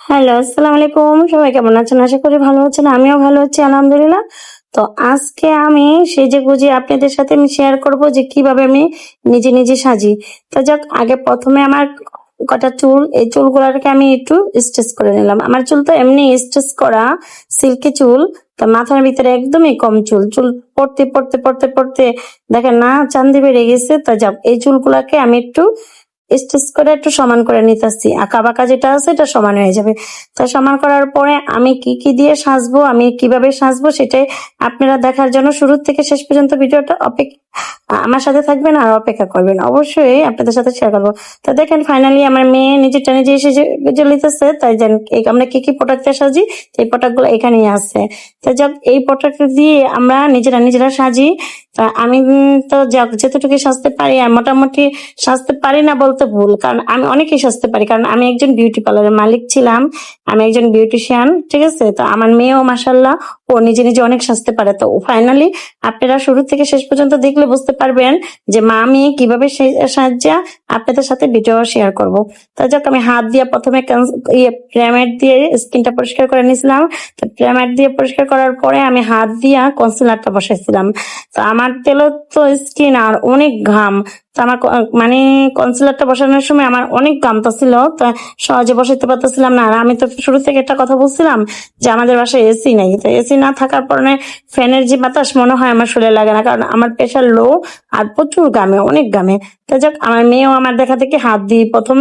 Hello, আসসালামু আলাইকুম। সবাই কেমন আছেন? আশা করি ভালো আছেন, আমিও ভালো আছি, আলহামদুলিল্লাহ। তো আজকে আমি সেজে গুজে আপনাদের সাথে আমি শেয়ার করব যে কীভাবে আমি নিজে নিজে সাজি। তো যাক, আগে প্রথমে আমার কটা চুল, এই চুলগুলোকে আমি একটু স্ট্রেচ করে নিলাম। আমার চুল তো এমনি স্ট্রেচ করা সিল্কি চুল, তো মাথার ভিতরে একদমই কম চুল। চুল পড়তে পড়তে পড়তে পড়তে দেখেন না চান্দি বেড়ে গেছে। তো যাক, এই চুলগুলাকে আমি একটু স্টিচ করে একটু সমান করে নিতেছি। আঁকা বাঁকা যেটা আছে, এটা সমান হয়ে যাবে। তো সমান করার পরে আমি কি কি দিয়ে সাজবো, আমি কীভাবে সাজবো, সেটাই আপনারা দেখার জন্য শুরু থেকে শেষ পর্যন্ত ভিডিওটা অপেক্ষা, আমার সাথে থাকবেন আর অপেক্ষা করবেন। অবশ্যই আপনাদের সাথে শেয়ার করব। তো দেখেন ফাইনালি আমার মেয়ে নিজেরটা নিজে এসে যে লিতেছে তাই জান আমরা কি কি প্রোডাক্ট সাজি এই প্রোডাক্টগুলো এখানেই আছে। তো যাক, এই প্রোডাক্ট দিয়ে আমরা নিজেরা নিজেরা সাজি। আমি তো যাক যতটুকু সাজতে পারি, আর মোটামুটি সাজতে পারি না বলতে ভুল। কারণ আমি অনেকেই সাজতে পারি, কারণ আমি একজন বিউটি পার্লারের মালিক ছিলাম, আমি একজন বিউটিশিয়ান ঠিক আছে? তো আমার মেয়েও মাসাল্লাহ ও নিজে নিজে অনেক সাজতে পারে। তো ফাইনালি আপনারা শুরু থেকে শেষ পর্যন্ত দেখলে বুঝতে পারবেন যে মা মেয়ে কীভাবে সে- সাহায্যা আপনাদের সাথে ভিডিও শেয়ার করব। তো যাক, আমি হাত দিয়ে প্রথমে ইয়ে দিয়ে স্কিনটা পরিষ্কার করে নিয়েছিলাম। তো প্রাইমার দিয়ে পরিষ্কার করার পরে আমি হাত দিয়ে কনসিলারটা বসাইছিলাম। তো আমার তেল তো স্কিন আর অনেক ঘাম। তো আমার মানে কনসিলারটা বসানোর সময় আমার অনেক ঘামতা ছিল। তো সহজে বসাইতে পারতেছিলাম না। আর আমি তো শুরু থেকে একটা কথা বলছিলাম যে আমাদের বাসায় এসি নাই। তো এসি না থাকার কারণে ফ্যানের যে বাতাস মনে হয় আমার শরীরে লাগে না। কারণ আমার প্রেশার লো আর প্রচুর গামে অনেক গামে তো যাক, আমার মেয়েও আমার দেখা থেকে হাত দিয়ে প্রথম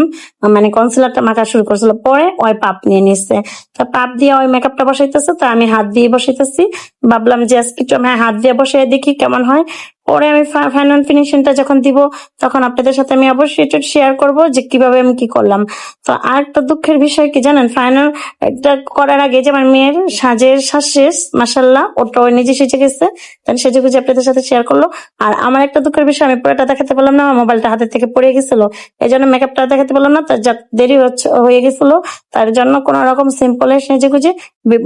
মানে কনসিলারটা মাখা শুরু করেছিল, পরে ওই পাপ নিয়ে নিচ্ছে তো পাপ দিয়ে ওই মেকআপটা বসাইতেছে, তো আমি হাত দিয়ে বসাইতেছি। ভাবলাম যে আজকে আমি হাত দিয়ে বসে দেখি কেমন হয়। পরে আমি ফাইনাল ফিনিশিংটা যখন দিব, তখন আপনাদের সাথে আমি অবশ্যই একটু শেয়ার করব যে কীভাবে আমি কি করলাম। তো আর একটা দুঃখের বিষয় কি জানেন? ফাইনাল এটা করার আগে যে আমার মেয়ের সাজের শ্বাস মাসাল্লাহ ওটা ওই নিজে সেজে গেছে, তাহলে সেজে গুজে আপনাদের সাথে শেয়ার করল। আর আমার একটা দুঃখের বিষয়, আমি পুরোটা দেখাতে পারলাম না, আমার মোবাইলটা হাতের থেকে পড়ে গেছিল। এই জন্য মেকআপটা দেখাতে পারলাম না, তার যা দেরি হয়ে গেছিল। তার জন্য কোন রকম সিম্পলে সেজে গুজে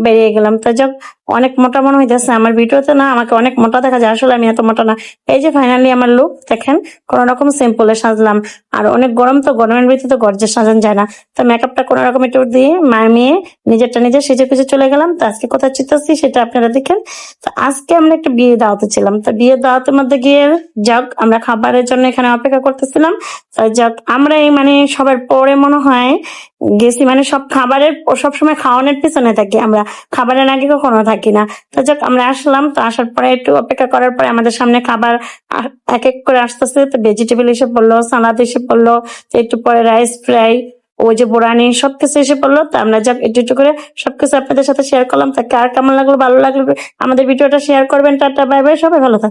বেরিয়ে গেলাম। তো যাক, অনেক মোটা মনে হইতেছে আমার ভিডিওতে না, আমাকে অনেক মোটা দেখা যায়, আসলে আমি এত মোটা না। এই যে ফাইনালি আমার লুক দেখেন, কোন রকম সিম্পলে সাজলাম। আর অনেক গরম তো, গরমের ভিতরে তো গর্জে সাজান যায় না। তো মেকআপটা কোন রকম একটু দিয়ে মামিয়ে নিজেরটা নিজে সেজে গুজে চলে গেলাম। তো আজকে কোথায় চিতাচ্ছি সেটা আপনারা দেখেন। তো আজকে আমরা একটা বিয়ে দাওয়াতে ছিলাম। তো বিয়ে দাওয়াতের মধ্যে গিয়ে যাক, আমরা খাবারের জন্য এখানে অপেক্ষা করতেছিলাম। তো যাক, আমরা এই মানে সবার পরে মনে হয় গেছি মানে সব খাবারের সব সময় খাওয়ানোর পিছনে থাকি আমরা। খাবারের আগে কখনো থাকি না। তো যাক, আমরা আসলাম, তো আসার পরে একটু অপেক্ষা করার পরে আমাদের সামনে খাবার এক এক করে আসতেছে। তো ভেজিটেবল এসে পড়ল সালাদ এসে পড়ল একটু পরে রাইস ফ্রাই ওই যে বোরানি, সবকিছু এসে পড়ল। তো আমরা যাক, একটু একটু করে সবকিছু আপনাদের সাথে শেয়ার করলাম। তাকে আর কেমন লাগল, ভালো লাগল আমাদের ভিডিওটা শেয়ার করবেন। টাটা বাই বাই সবাই ভালো থাকবেন